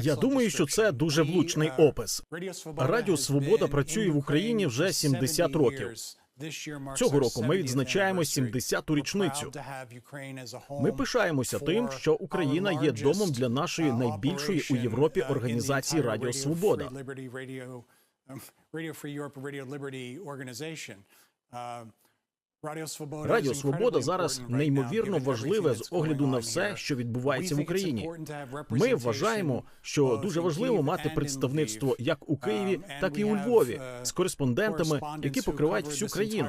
Я думаю, що це дуже влучний опис. Радіо Свобода працює в Україні вже 70 років. Цього року ми відзначаємо 70-ту річницю. Ми пишаємося тим, що Україна є домом для нашої найбільшої у Європі організації Радіо Свобода. Радіо Свобода зараз неймовірно важливе з огляду на все, що відбувається в Україні. Ми вважаємо, що дуже важливо мати представництво як у Києві, так і у Львові з кореспондентами, які покривають всю країну.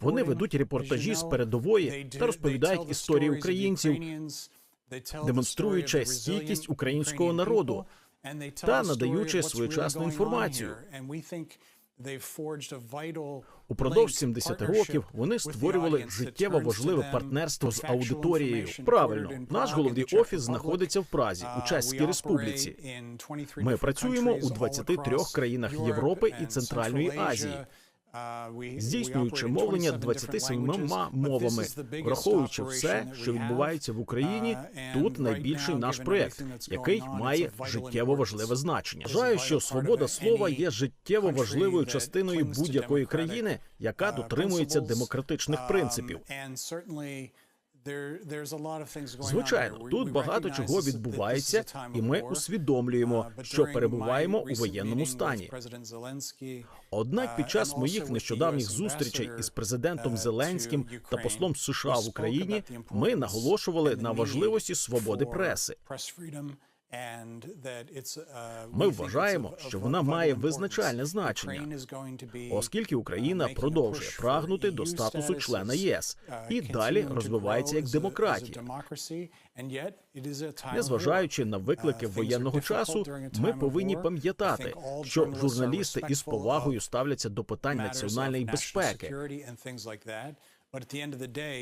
Вони ведуть репортажі з передової та розповідають історії українців, демонструючи стійкість українського народу та надаючи своєчасну інформацію. Упродовж 70 років вони створювали життєво важливе партнерство з аудиторією. Правильно, наш головний офіс знаходиться в Празі у Чеській Республіці. Ми працюємо у 23 країнах Європи і Центральної Азії, здійснюючи мовлення 27 мовами, враховуючи все, що відбувається в Україні. Тут найбільший наш проект, який має життєво важливе значення. Вважаю, що свобода слова є життєво важливою частиною будь-якої країни, яка дотримується демократичних принципів. Звичайно, тут багато чого відбувається, і ми усвідомлюємо, що перебуваємо у воєнному стані. Однак під час моїх нещодавніх зустрічей із президентом Зеленським та послом США в Україні ми наголошували на важливості свободи преси. Ми вважаємо, що вона має визначальне значення, оскільки Україна продовжує прагнути до статусу члена ЄС. і далі розвивається як демократія. Незважаючи на виклики воєнного часу, ми повинні пам'ятати, що журналісти із повагою ставляться до питань національної безпеки.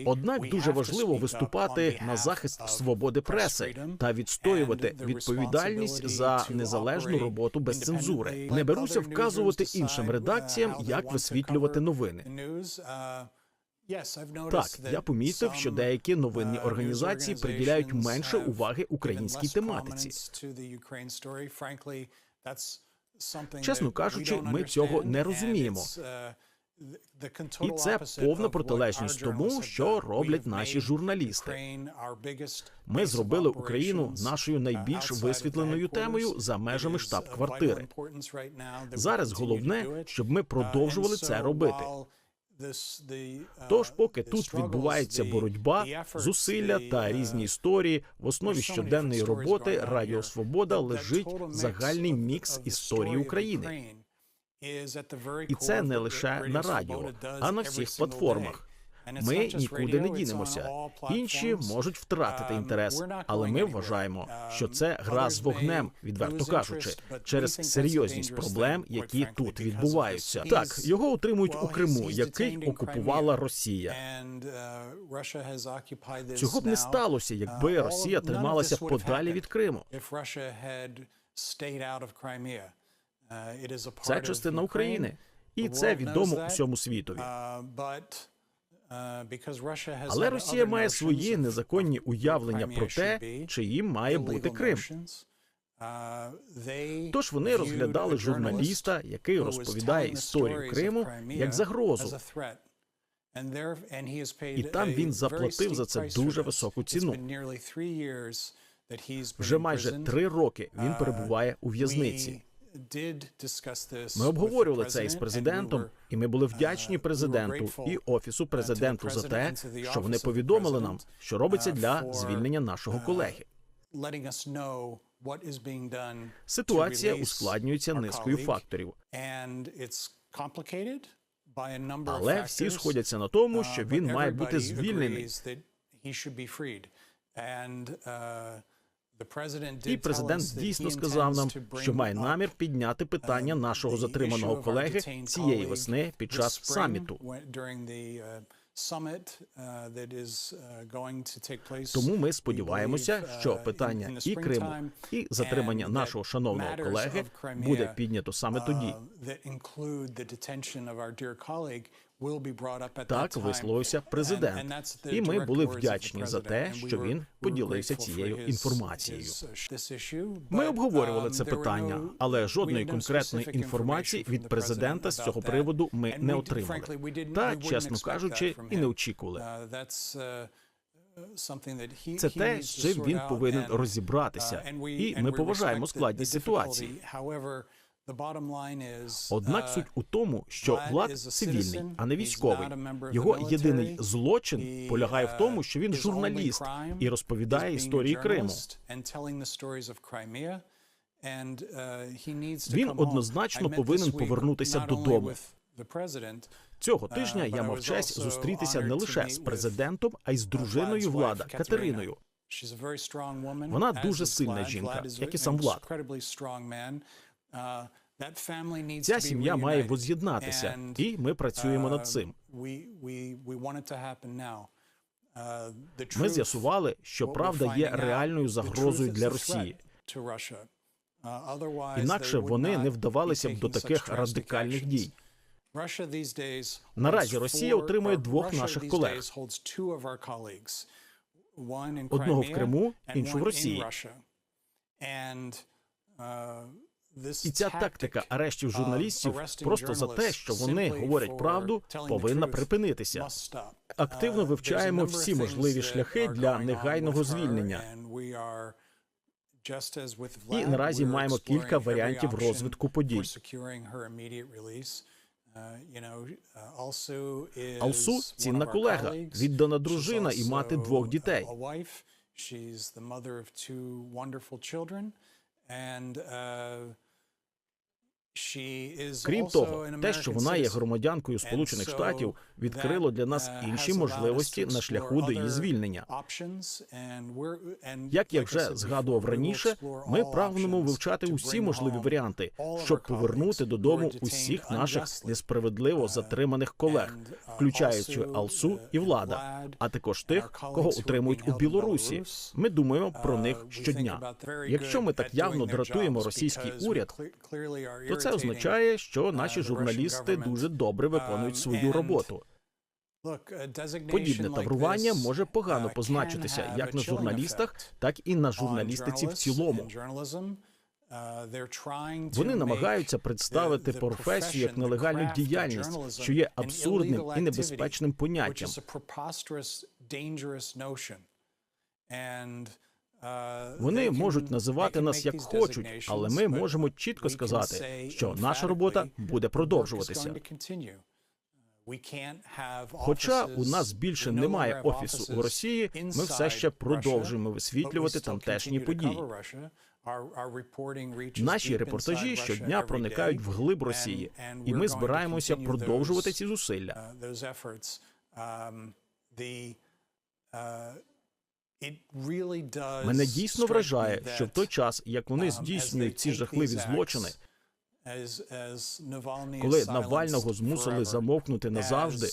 Однак дуже важливо виступати на захист свободи преси та відстоювати відповідальність за незалежну роботу без цензури. Не беруся вказувати іншим редакціям, як висвітлювати новини. Так, я помітив, що деякі новинні організації приділяють менше уваги українській тематиці. Чесно кажучи, ми цього не розуміємо. І це повна протилежність тому, що роблять наші журналісти. Ми зробили Україну нашою найбільш висвітленою темою за межами штаб-квартири. Зараз головне, щоб ми продовжували це робити. Тож, поки тут відбувається боротьба, зусилля та різні історії, в основі щоденної роботи Радіо Свобода лежить загальний мікс історії України. І це не лише на радіо, а на всіх платформах. Ми нікуди не дінемося. Інші можуть втратити інтерес, але ми вважаємо, що це гра з вогнем, відверто кажучи, через серйозність проблем, які тут відбуваються. Так його утримують у Криму, який окупувала Росія. Цього б не сталося, якби Росія трималася подалі від Криму. Це частина України, і це відомо усьому світові. Але Росія має свої незаконні уявлення про те, чиїм має бути Крим. Тож вони розглядали журналіста, який розповідає історію Криму, як загрозу. І там він заплатив за це дуже високу ціну. Вже майже три роки він перебуває у в'язниці. Ми обговорювали це із президентом, і ми були вдячні президенту і офісу президенту за те, що вони повідомили нам, що робиться для звільнення нашого колеги. Ситуація ускладнюється низкою факторів. Але всі сходяться на тому, що він має бути звільнений. І президент дійсно сказав нам, що має намір підняти питання нашого затриманого колеги цієї весни під час саміту. Тому ми сподіваємося, що питання і Криму, і затримання нашого шановного колеги буде піднято саме тоді. Так висловився президент, і ми були вдячні за те, що він поділився цією інформацією. Ми обговорювали це питання, але жодної конкретної інформації від президента з цього приводу ми не отримали. Та, чесно кажучи, і не очікували. Це те, з чим він повинен розібратися, і ми поважаємо складність ситуації. Однак суть у тому, що Влад цивільний, а не військовий. Його єдиний злочин полягає в тому, що він журналіст і розповідає історії Криму. Він однозначно повинен повернутися додому. Цього тижня я мав честь зустрітися не лише з президентом, а й з дружиною влада Катериною. Вона дуже сильна жінка, як і сам Влад. Ця сім'я має воз'єднатися, і ми працюємо над цим. Ми з'ясували, що правда є реальною загрозою для Росії. Інакше вони не вдавалися б до таких радикальних дій. Наразі Росія отримує двох наших колег. Одного в Криму, іншого в Росії. І ця тактика арештів журналістів просто за те, що вони говорять правду, повинна припинитися. Активно вивчаємо всі можливі шляхи для негайного звільнення. І наразі маємо кілька варіантів розвитку подій. Алсу цінна колега, віддана дружина і мати двох дітей. Крім того, те, що вона є громадянкою Сполучених Штатів, відкрило для нас інші можливості на шляху до її звільнення. Як я вже згадував раніше, ми прагнемо вивчати усі можливі варіанти, щоб повернути додому усіх наших несправедливо затриманих колег, включаючи Алсу і влада, а також тих, кого утримують у Білорусі. Ми думаємо про них щодня. Якщо ми так явно дратуємо російський уряд, то це означає, що наші журналісти дуже добре виконують свою роботу. Подібне таврування може погано позначитися як на журналістах, так і на журналістиці в цілому. Вони намагаються представити професію як нелегальну діяльність, що є абсурдним і небезпечним поняттям. Вони можуть називати нас як хочуть, але ми можемо чітко сказати, що наша робота буде продовжуватися. Хоча у нас більше немає офісу у Росії, ми все ще продовжуємо висвітлювати тамтешні події. Наші репортажі щодня проникають в глиб Росії, і ми збираємося продовжувати ці зусилля. Мене дійсно вражає, що в той час, як вони здійснюють ці жахливі злочини, коли Навального змусили замовкнути назавжди,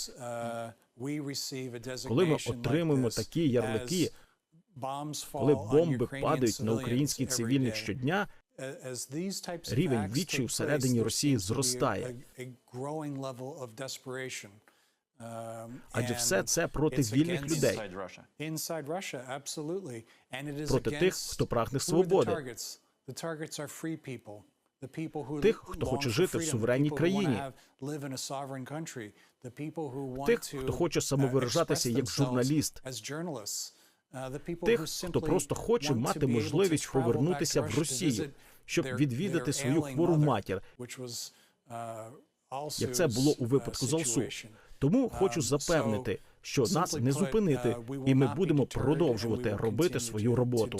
коли ми отримуємо такі ярлики, коли бомби падають на українські цивільних щодня, рівень відчаю всередині Росії зростає. Адже все це проти вільних людей, проти тих, хто прагне свободи, тих, хто хоче жити в суверенній країні, тих, хто хоче самовиражатися як журналіст, тих, хто просто хоче мати можливість повернутися в Росію, щоб відвідати свою хвору матір, як це було у випадку з Алсу. Тому хочу запевнити, що нас не зупинити, і ми будемо продовжувати робити свою роботу.